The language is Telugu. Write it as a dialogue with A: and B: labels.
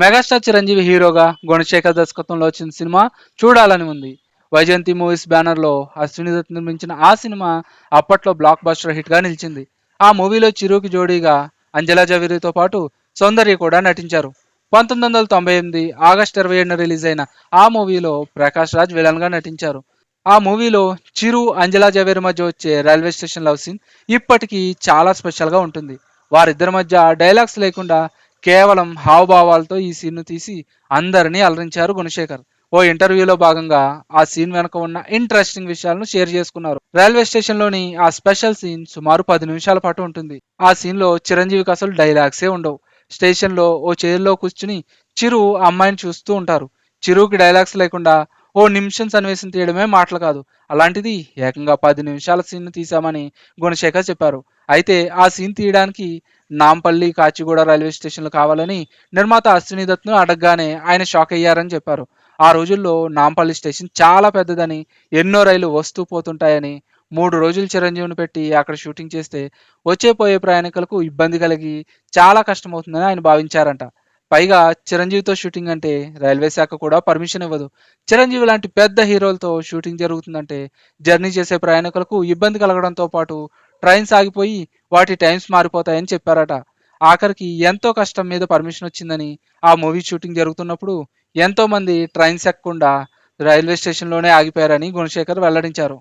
A: మెగాస్టార్ చిరంజీవి హీరోగా గుణశేఖర్ దర్శకత్వంలో వచ్చిన సినిమా చూడాలని ఉంది. వైజయంతి మూవీస్ బ్యానర్లో అశ్విని దత్ నిర్మించిన ఆ సినిమా అప్పట్లో బ్లాక్ బస్టర్ హిట్గా నిలిచింది. ఆ మూవీలో చిరుకి జోడీగా అంజలా జవీరితో పాటు సౌందర్య కూడా నటించారు. పంతొమ్మిది వందల తొంభై ఎనిమిది ఆగస్టు ఇరవై ఏడున రిలీజ్ అయిన ఆ మూవీలో ప్రకాష్ రాజ్ విలన్గా నటించారు. ఆ మూవీలో చిరు అంజలా జవేరి మధ్య వచ్చే రైల్వే స్టేషన్ లవ్ సీన్ ఇప్పటికీ చాలా స్పెషల్గా ఉంటుంది. వారిద్దరి మధ్య డైలాగ్స్ లేకుండా కేవలం హావభావాలతో ఈ సీన్ను తీసి అందరినీ అలరించారు గుణశేఖర్. ఓ ఇంటర్వ్యూలో భాగంగా ఆ సీన్ వెనుక ఉన్న ఇంట్రెస్టింగ్ విషయాలను షేర్ చేసుకున్నారు. రైల్వే స్టేషన్లోని ఆ స్పెషల్ సీన్ సుమారు పది నిమిషాల పాటు ఉంటుంది. ఆ సీన్లో చిరంజీవికి అసలు డైలాగ్సే ఉండవు. స్టేషన్లో ఓ చైర్లో కూర్చుని చిరు అమ్మాయిని చూస్తూ ఉంటారు. చిరుకి డైలాగ్స్ లేకుండా ఓ నిమిషం సన్నివేశం తీయడమే మాటలు కాదు. అలాంటిది ఏకంగా పది నిమిషాల సీన్ తీసామని గుణశేఖర్ చెప్పారు. అయితే ఆ సీన్ తీయడానికి నాంపల్లి కాచిగూడ రైల్వే స్టేషన్లు కావాలని నిర్మాత అశ్విని దత్ను అడగగానే ఆయన షాక్ అయ్యారని చెప్పారు. ఆ రోజుల్లో నాంపల్లి స్టేషన్ చాలా పెద్దదని ఎన్నో రైలు వస్తూ పోతుంటాయని మూడు రోజులు చిరంజీవిని పెట్టి అక్కడ షూటింగ్ చేస్తే వచ్చే పోయే ప్రయాణికులకు ఇబ్బంది కలిగి చాలా కష్టమవుతుందని ఆయన భావించారంట. పైగా చిరంజీవితో షూటింగ్ అంటే రైల్వే శాఖ కూడా పర్మిషన్ ఇవ్వదు. చిరంజీవి లాంటి పెద్ద హీరోలతో షూటింగ్ జరుగుతుందంటే జర్నీ చేసే ప్రయాణికులకు ఇబ్బంది కలగడంతో పాటు ట్రైన్స్ ఆగిపోయి వాటి టైమ్స్ మారిపోతాయని చెప్పారట. ఆఖరికి ఎంతో కష్టం మీద పర్మిషన్ వచ్చిందని ఆ మూవీ షూటింగ్ జరుగుతున్నప్పుడు ఎంతో మంది ట్రైన్స్ ఎక్కకుండా రైల్వే స్టేషన్లోనే ఆగిపోయారని గుణశేఖర్ వెల్లడించారు.